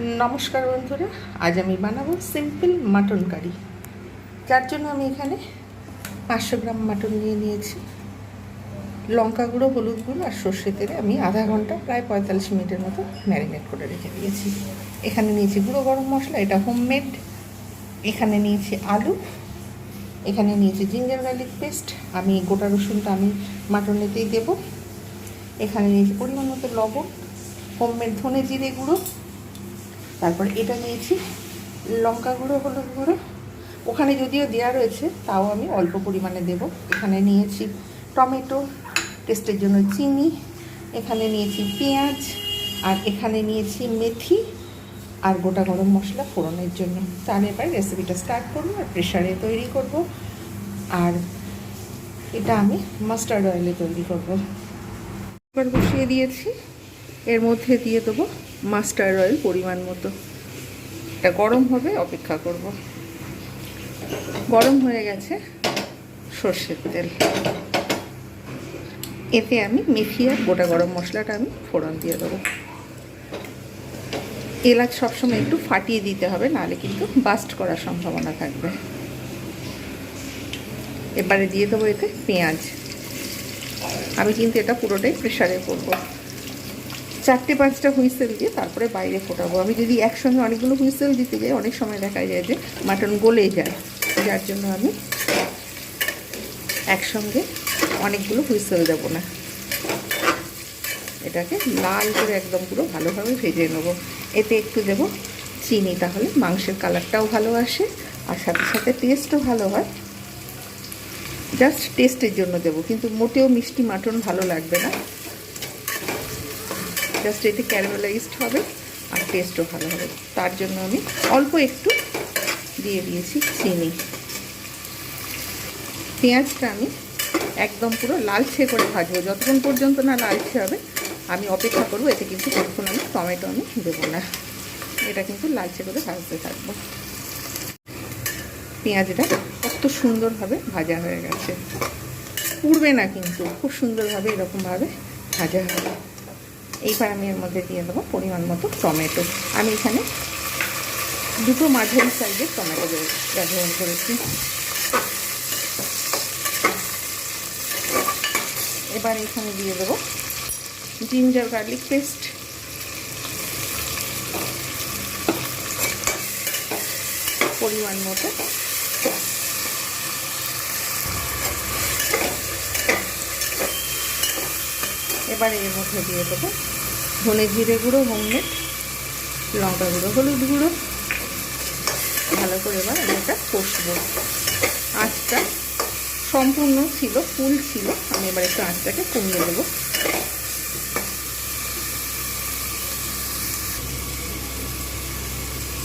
নমস্কার বন্ধুরা, আজ আমি বানাবো সিম্পল মাটন কারি যার জন্য আমি এখানে পাঁচশো গ্রাম মাটন নিয়ে নিয়েছি। লঙ্কা গুঁড়ো, হলুদ গুঁড়ো আর সর্ষে তেলে আমি আধা ঘণ্টা, প্রায় পঁয়তাল্লিশ মিনিটের মতো ম্যারিনেট করে রেখে দিয়েছি। এখানে নিয়েছি গুঁড়ো গরম মশলা, এটা হোমমেড এখানে নিয়েছি আলু। এখানে নিয়েছি জিঞ্জার গার্লিক পেস্ট আমি গোটা রসুনটা আমি মাটনেতেই দেবো। এখানে নিয়েছি পরিমাণ মতো লবণ হোমমেড ধনে জিরে গুঁড়ো। তারপর এটা নিয়েছি। লঙ্কা গুঁড়ো, হলুদ গুঁড়ো। ওখানে যদিও দেওয়া রয়েছে, তাও আমি অল্প পরিমাণে দেব। এখানে নিয়েছি টমেটো, টেস্টের জন্য চিনি। এখানে নিয়েছি পেঁয়াজ, আর এখানে নিয়েছি মেথি আর গোটা গরম মশলা ফোড়নের জন্য। তাহলে এবার রেসিপিটা স্টার্ট করব আর প্রেশারে তৈরি করব। আর এটা আমি মাস্টার্ড অয়েলে তৈরি করব। এবার বসিয়ে দিয়েছি। এর মধ্যে দিয়ে দেবো মাস্টার্ড অয়েল পরিমাণ মতো। এটা গরম হবে, অপেক্ষা করব। গরম হয়ে গেছে সর্ষের তেল। এতে আমি মেথি আর গোটা গরম মশলাটা আমি ফোড়ন দিয়ে দেবো। এলাচ সবসময় একটু ফাটিয়ে দিতে হবে, নাহলে কিন্তু বাস্ট করার সম্ভাবনা থাকবে। এবারে দিয়ে দেবো এতে পেঁয়াজ। আমি কিন্তু এটা পুরোটাই প্রেশারে করব। চারটে পাঁচটা হুইসেল দিয়ে তারপরে বাইরে ফোটাবো। আমি যদি একসঙ্গে অনেকগুলো হুইসেল দিতে যাই, অনেক সময় দেখা যায় যে মাটন গলে যায়। যার জন্য আমি একসঙ্গে অনেকগুলো হুইসেল দেবো না। এটাকে লাল করে একদম পুরো ভালোভাবে ভেজে নেব। এতে একটু দেব চিনি, তাহলে মাংসের কালারটাও ভালো আসে আর সাথে সাথে টেস্টও ভালো হয়। জাস্ট টেস্টের জন্য দেবো, কিন্তু মোটেও মিষ্টি মাটন ভালো লাগবে না। জাস্ট এতে ক্যারামেলাইজড হবে আর টেস্টও ভালো হবে। তার জন্য আমি অল্প একটু দিয়ে দিয়েছি চিনি। পেঁয়াজটা আমি একদম পুরো লালচে করে ভাজবো। যতক্ষণ পর্যন্ত না লালচে হবে, আমি অপেক্ষা করব, এতে কিন্তু ততক্ষণ আমি টমেটো আমি দেবো না। এটা কিন্তু লালচে করে ভাজতে থাকব। পেঁয়াজটা কত সুন্দরভাবে ভাজা হয়ে গেছে। পুড়বে না কিন্তু, খুব সুন্দরভাবে এরকমভাবে ভাজা হবে। এইবার আমি এর মধ্যে দিয়ে দেবো পরিমাণ মতো টমেটো। আমি এখানে দুটো মাঝারি সাইজের টমেটো ব্যবহার করেছি। এবার এখানে দিয়ে দেবো জিঞ্জার গার্লিক পেস্ট পরিমাণ মতো। এবার এর মধ্যে দিয়ে দেবো ধনে জিরে গুঁড়ো হোমমেড লঙ্কা গুঁড়ো, হলুদ গুঁড়ো। ভালো করে এবার আমি এটা কষবো। আঁচটা সম্পূর্ণ ছিল, ফুল ছিল। আমি এবার একটু আঁচটাকে কমিয়ে দেবো।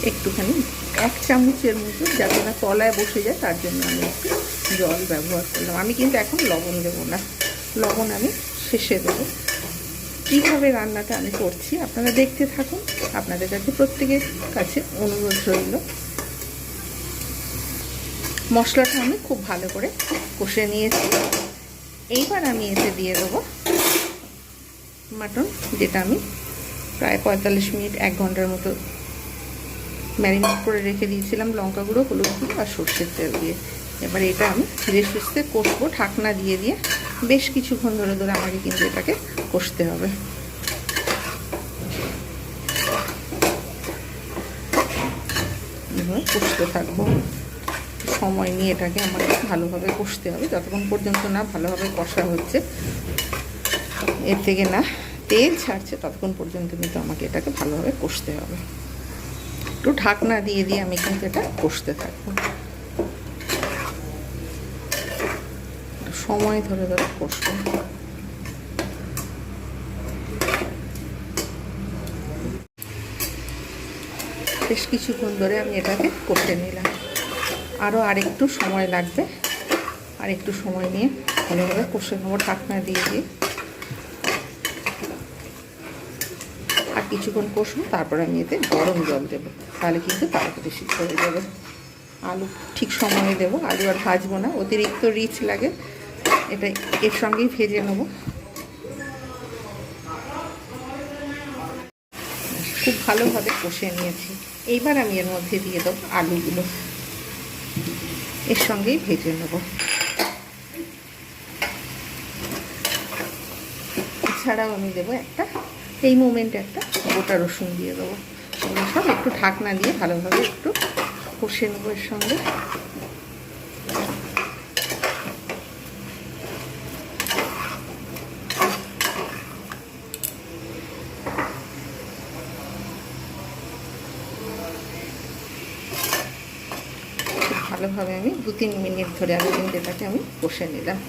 একটুখানি, এক চামচের মতো যাতে না তলায় বসে যায়, তার জন্য আমি একটু জল ব্যবহার করলাম। আমি কিন্তু এখন লবণ দেবো না। লবণ আমি শেষে দেবো। কীভাবে রান্নাটা আমি করছি, আপনারা দেখতে থাকুন। আপনাদের কাছে প্রত্যেকের কাছে অনুরোধ রইল। মশলাটা আমি খুব ভালো করে কষে নিয়েছি। এইবার আমি এতে দিয়ে দেবো মাটন, যেটা আমি প্রায় পঁয়তাল্লিশ মিনিট, এক ঘণ্টার মতো ম্যারিনেট করে রেখে দিয়েছিলাম, লঙ্কা গুঁড়ো, হলুদ গুঁড়ো আর সর্ষের তেল দিয়ে। এবার এটা আমি ধীরে সুস্থে কষবো, ঢাকনা দিয়ে দিয়ে। বেশ কিছুক্ষণ ধরে ধরে আমাকে কিন্তু এটাকে কষতে হবে। কষতে থাকব। সময় নিয়ে এটাকে আমাকে ভালোভাবে কষতে হবে। যতক্ষণ পর্যন্ত না ভালোভাবে কষা হচ্ছে, এর থেকে না তেল ছাড়ছে, ততক্ষণ পর্যন্ত কিন্তু আমাকে এটাকে ভালোভাবে কষতে হবে। একটু ঢাকনা দিয়ে দিয়ে আমি কিন্তু এটা কষতে থাকব। সময় ধরে ধরে কষবো বেশ কিছুক্ষণ ধরে আমি এটাকে কষে নিলাম। আরও আরেকটু সময় লাগবে। আর একটু সময় নিয়ে ভালোভাবে কষে নেব, ঢাকনা দিয়ে দিয়ে। আর কিছুক্ষণ কষবো, তারপরে আমি এতে গরম জল দেবো। তাহলে কিন্তু তাড়াতাড়ি সিদ্ধ হয়ে যাবে। আলু ঠিক সময়ে দেবো, আলু আর ভাজবো না, অতিরিক্ত রিচ লাগে। এটা এর সঙ্গেই ভেজে নেব। খুব ভালোভাবে কষে নিয়েছি। এইবার আমি এর মধ্যে দিয়ে দেবো আলুগুলো। এর সঙ্গেই ভেজে নেব। এছাড়াও আমি দেবো একটা, এই মোমেন্টে একটা গোটা রসুন দিয়ে দেবো। সব একটু ঢাকনা দিয়ে ভালোভাবে একটু কষে নেব এর সঙ্গে। ভালোভাবে আমি দু তিন মিনিট ধরে আমি কিন্তু এটাকে আমি কষে নিলাম।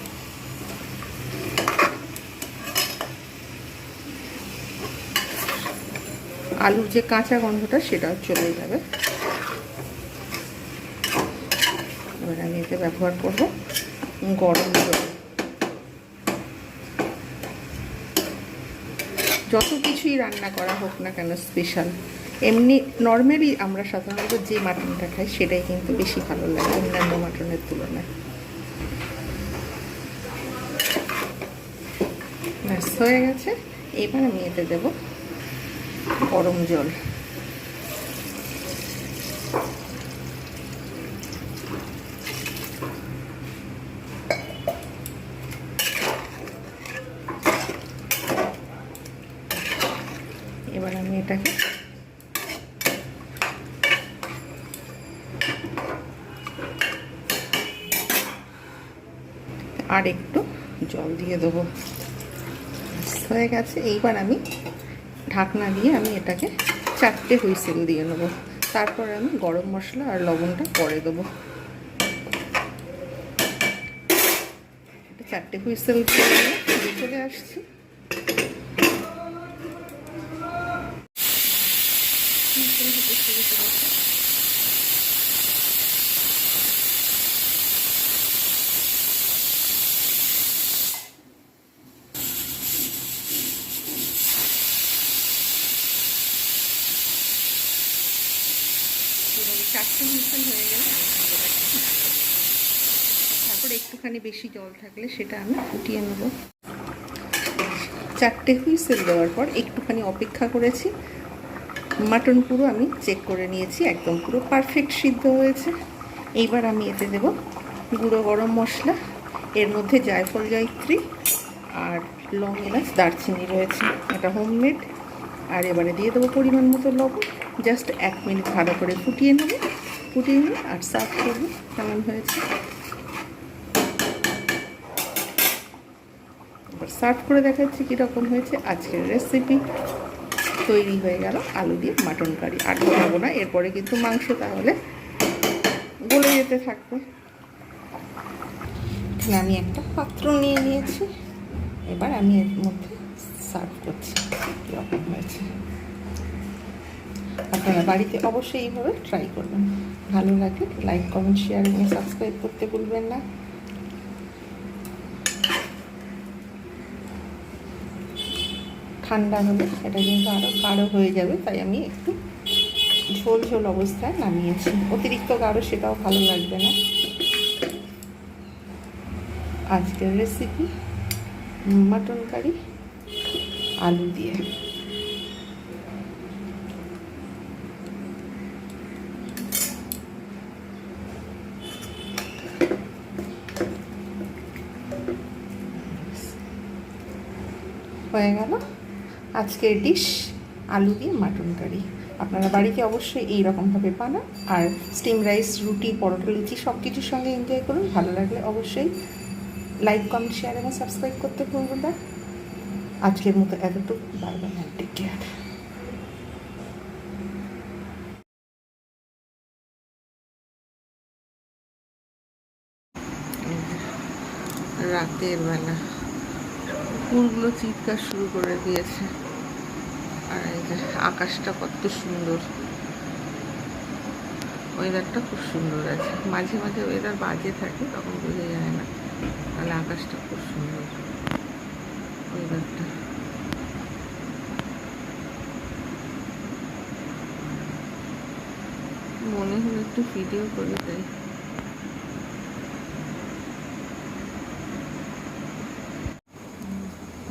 আলুর যে কাঁচা গন্ধটা সেটাও চলে যাবে। এবার আমি এতে ব্যবহার করব গরম জল। যত কিছুই রান্না করা হোক না কেন স্পেশাল এমনি নর্মালি আমরা সাধারণত যে মাটনটা খাই সেটাই কিন্তু বেশি ভালো লাগে অন্যান্য মাটনের তুলনায়। ব্যাস, হয়ে গেছে। এবার আমি এতে দেব গরম জল এবার আমি এটাকে। আর একটু জল দিয়ে দেবো। হয়ে গেছে। এইবার আমি ঢাকনা দিয়ে আমি এটাকে চারটে হুইসেল দিয়ে নেব। তারপর আমি গরম মশলা আর লবণটা পরে দেবো। চারটে হুইসেল চলে আসছি। চারটে মিশন হয়ে গেলে তারপর একটুখানি বেশি জল থাকলে সেটা আমি ফুটিয়ে নেব। চারটে হুইসেল দেওয়ার পর একটুখানি অপেক্ষা করেছি। মাটন পুরো আমি চেক করে নিয়েছি, একদম পুরো পারফেক্ট সিদ্ধ হয়েছে। এইবার আমি এতে দেব গুঁড়ো গরম মশলা, এর মধ্যে জায়ফল, জয়ত্রী আর লং এলাচ, দারচিনি রয়েছে, এটা হোমমেড আর এবারে দিয়ে দেবো পরিমাণ মতো লবণ জাস্ট এক মিনিট ভালো করে ফুটিয়ে নেব, ফুটিয়ে নিয়ে আর সার্ভ করব, কেমন হয়েছে। এবার সার্ভ করে দেখাচ্ছি কীরকম হয়েছে আজকের রেসিপি তৈরি হয়ে গেল আলু দিয়ে মাটন কারি। আর বানাবো না, এরপরে কিন্তু মাংস তাহলে গলে যেতে থাকবে। আমি একটা পাত্র নিয়ে নিয়েছি। এবার আমি এর মধ্যে সার্ভ করছি। কীরকম হয়েছে আপনারা বাড়িতে অবশ্যই এইভাবে ট্রাই করবেন। ভালো লাগে লাইক কমেন্ট শেয়ার এবং সাবস্ক্রাইব করতে ভুলবেন না। ঠান্ডা হলে এটা কিন্তু আরও গাঢ় হয়ে যাবে, তাই আমি একটু ঝোল ঝোল অবস্থায় নামিয়েছি। অতিরিক্ত গাঢ় সেটাও ভালো লাগবে না। আজকের রেসিপি মাটন কারি আলু দিয়ে। হয়ে গেল? আজকের ডিশ আলু দিয়ে মাটন কারি। আপনারা বাড়িতে অবশ্যই এই রকমভাবে বানান আর স্টিম রাইস রুটি, পরোটা, লুচি সব কিছুর সঙ্গে এনজয় করুন। ভালো লাগলে অবশ্যই লাইক কমেন্ট শেয়ার এবং সাবস্ক্রাইব করতে ভুলবেন না। আজকের মতো এতটুকু। বারবার টেক কেয়ার রাতের বেলা। কুকুরগুলো চিৎকার শুরু করে দিয়েছে। আর আকাশটা কত সুন্দর। ওয়েদারটা খুব সুন্দর আছে। মাঝে মাঝে ওয়েদার বাজে থাকে, তখন বোঝা যায় না। তাহলে আকাশটা খুব সুন্দর। ওয়েদারটা মনে হলো একটু ভিডিও করে তাই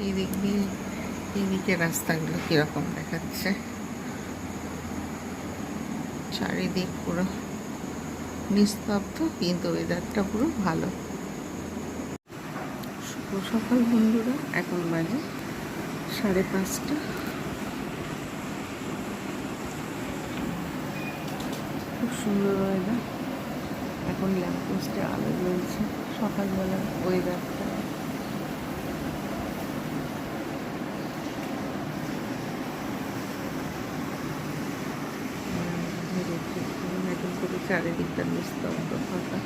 এই দিক দিয়ে এইদিকে রাস্তাগুলো কীরকম দেখাচ্ছে চারিদিক পুরো নিস্তব্ধ, কিন্তু ওয়েদারটা পুরো ভালো। শুভ সকাল বন্ধুরা, এখন বাজে সাড়ে পাঁচটা। খুব সুন্দর ওয়েদার এখন ল্যাম্পপোস্টে আলো জ্বলছে। সকালবেলা ওয়েদারটা ধীরে ধীরে নতুন করে চারিদিকটা নিস্তব্ধ ফাঁকা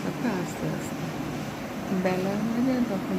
ফাঁকা আস্তে আস্তে বেলা হয়ে যায় তখন